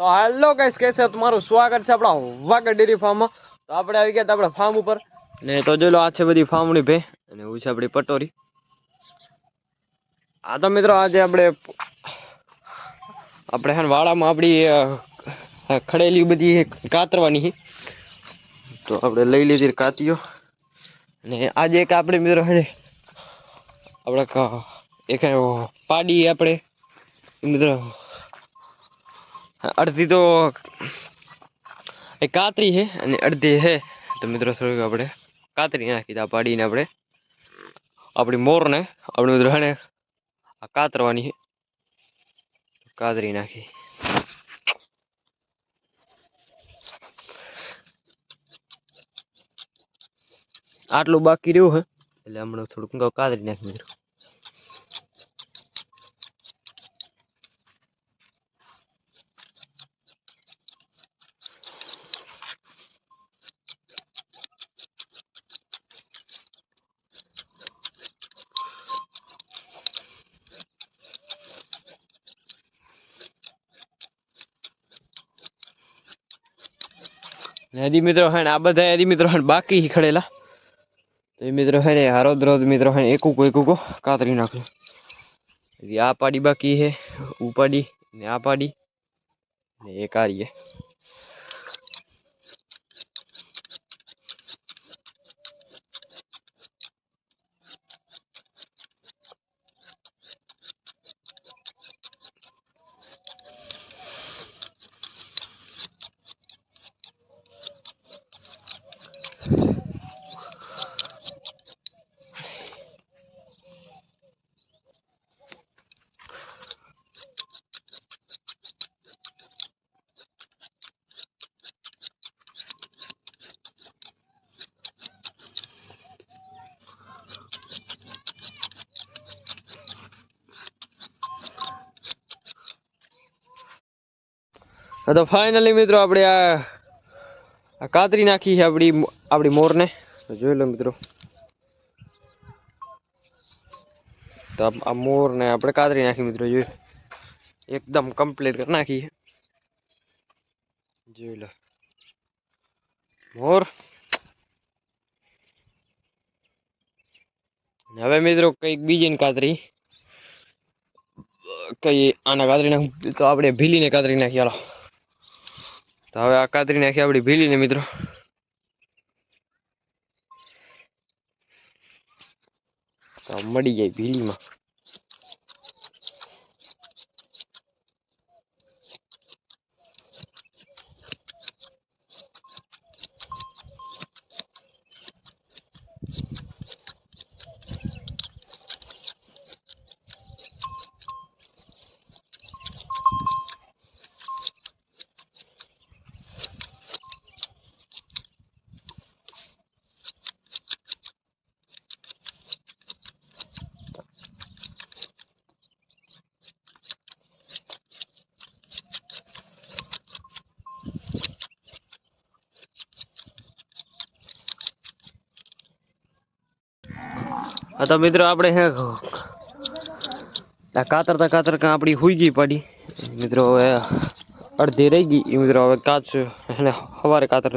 તો હેલો કઈ કે છે તમારું સ્વાગત છે આપણા વાગડ ડેરી ફાર્મમાં તો આપણે આવી ગયા આપણા ફાર્મ ઉપર. ને તો જોઈ લો, આ છે બધી ફાર્મની ભે, અને હું છે આપણી પટોરી. આ તો મિત્રો આજે આપણે આપણે હે વાળામાં આપણી ખડેલી બધી કાતરવાની તો આપણે લઈ લીધી કાતીઓ અને આજે એક આપણે મિત્રો હે ને, આપણે એક પાડી આપણે. મિત્રો અડધી તો એ કાતરી છે અને અડધી છે. તો મિત્રો, થોડીક આપણે કાતરી નાખી દા પાડીને આપણે આપણી મોરને આપણે મિત્રો હે આ કાતરવાની છે. કાતરી નાખી. આટલું બાકી રહ્યું હે. એટલે હમણાં થોડુંક કાતરી નાખી મિત્રો. હજી મિત્રો હે આ બધા હજી મિત્રો હે બાકી ખડેલા. તો એ મિત્રો હે ને હારોદ રોજ મિત્રો હે એકુકો એકુકો કાતરી નાખ્યો આ પાડી બાકી હે, ઉપાડી ને આ પાડી ને એ આ તો ફાઇનલી મિત્રો આપણે આ કાતરી નાખી છે આપણી આપણી મોરને. તો જોઈ લો મિત્રો. તો આ મોરને આપણે કાતરી નાખી મિત્રો, જોઈ એકદમ કમ્પ્લીટ કરી નાખી જોઈ લો. મોર. હવે મિત્રો કંઈક બીજી કાતરી. કઈ આના કાતરી નાખ. તો આપણે ભીલીને કાતરી નાખી, હાલો. તો હવે આ કાતરી નાખી આપણી ભીલીને મિત્રો. તો મળી જાય ભીલીમાં. હા, તો મિત્રો આપણે હે, આ કાતરતા કાતરતા આપણી હુઈ ગઈ પડી. મિત્રો હવે અડધી રહી ગઈ. મિત્રો હવે કાચ, એને સવારે કાતર